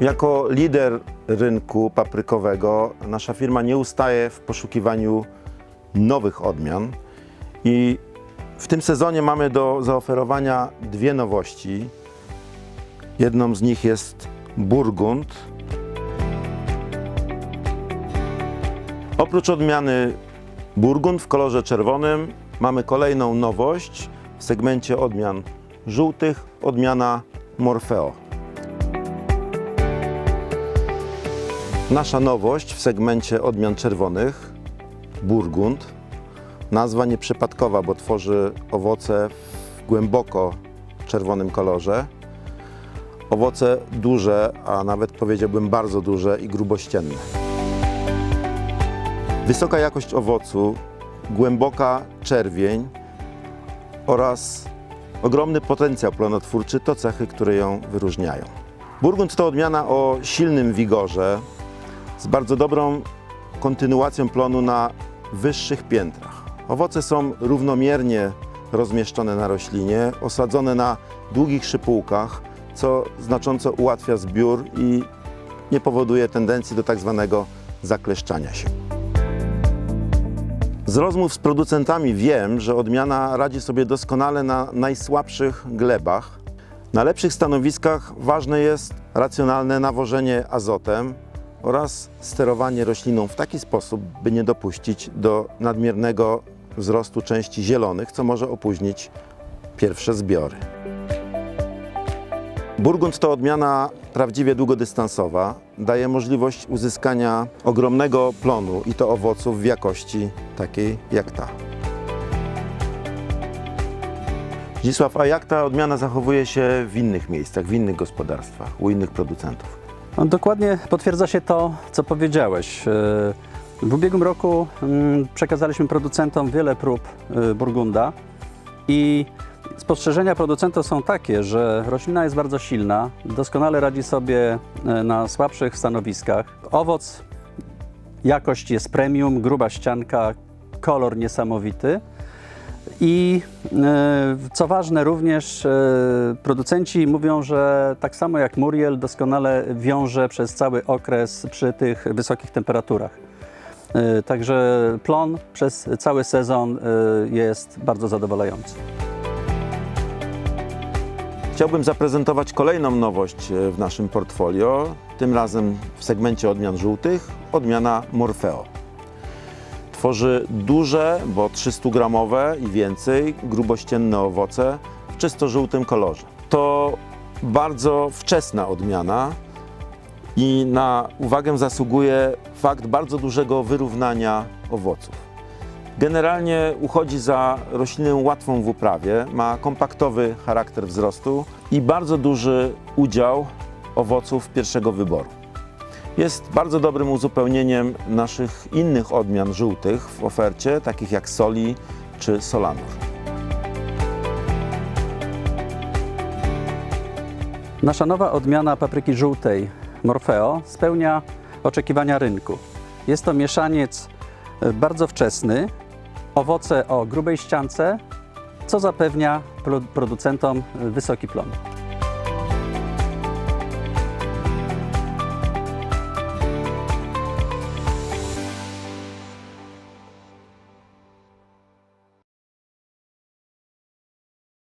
Jako lider rynku paprykowego nasza firma nie ustaje w poszukiwaniu nowych odmian i w tym sezonie mamy do zaoferowania dwie nowości. Jedną z nich jest Burgund. Oprócz odmiany Burgund w kolorze czerwonym mamy kolejną nowość w segmencie odmian żółtych, odmiana Morfeo. Nasza nowość w segmencie odmian czerwonych, Burgund, nazwa nieprzypadkowa, bo tworzy owoce w głęboko czerwonym kolorze. Owoce duże, a nawet powiedziałbym bardzo duże i grubościenne. Wysoka jakość owocu, głęboka czerwień oraz ogromny potencjał plonotwórczy to cechy, które ją wyróżniają. Burgund to odmiana o silnym wigorze, z bardzo dobrą kontynuacją plonu na wyższych piętrach. Owoce są równomiernie rozmieszczone na roślinie, osadzone na długich szypułkach, co znacząco ułatwia zbiór i nie powoduje tendencji do tak zwanego zakleszczania się. Z rozmów z producentami wiem, że odmiana radzi sobie doskonale na najsłabszych glebach. Na lepszych stanowiskach ważne jest racjonalne nawożenie azotem oraz sterowanie rośliną w taki sposób, by nie dopuścić do nadmiernego wzrostu części zielonych, co może opóźnić pierwsze zbiory. Burgund to odmiana prawdziwie długodystansowa. Daje możliwość uzyskania ogromnego plonu i to owoców w jakości takiej jak ta. Zdzisław, a jak ta odmiana zachowuje się w innych miejscach, w innych gospodarstwach, u innych producentów? No, dokładnie potwierdza się to, co powiedziałeś. Yy, W ubiegłym roku mm, przekazaliśmy producentom wiele prób yy, Burgunda i spostrzeżenia producentów są takie, że roślina jest bardzo silna, doskonale radzi sobie yy, na słabszych stanowiskach. Owoc, jakość jest premium, gruba ścianka, kolor niesamowity. I e, co ważne, również e, producenci mówią, że tak samo jak Muriel doskonale wiąże przez cały okres przy tych wysokich temperaturach. E, Także plon przez cały sezon jest bardzo zadowalający. Chciałbym zaprezentować kolejną nowość w naszym portfolio, tym razem w segmencie odmian żółtych, odmiana Morfeo. Tworzy duże, bo 300 gramowe i więcej, grubościenne owoce w czysto żółtym kolorze. To bardzo wczesna odmiana i na uwagę zasługuje fakt bardzo dużego wyrównania owoców. Generalnie uchodzi za roślinę łatwą w uprawie, ma kompaktowy charakter wzrostu i bardzo duży udział owoców pierwszego wyboru. Jest bardzo dobrym uzupełnieniem naszych innych odmian żółtych w ofercie, takich jak Soli czy Solanur. Nasza nowa odmiana papryki żółtej Morfeo spełnia oczekiwania rynku. Jest to mieszaniec e, bardzo wczesny, owoce o grubej ściance, co zapewnia pro- producentom wysoki plon.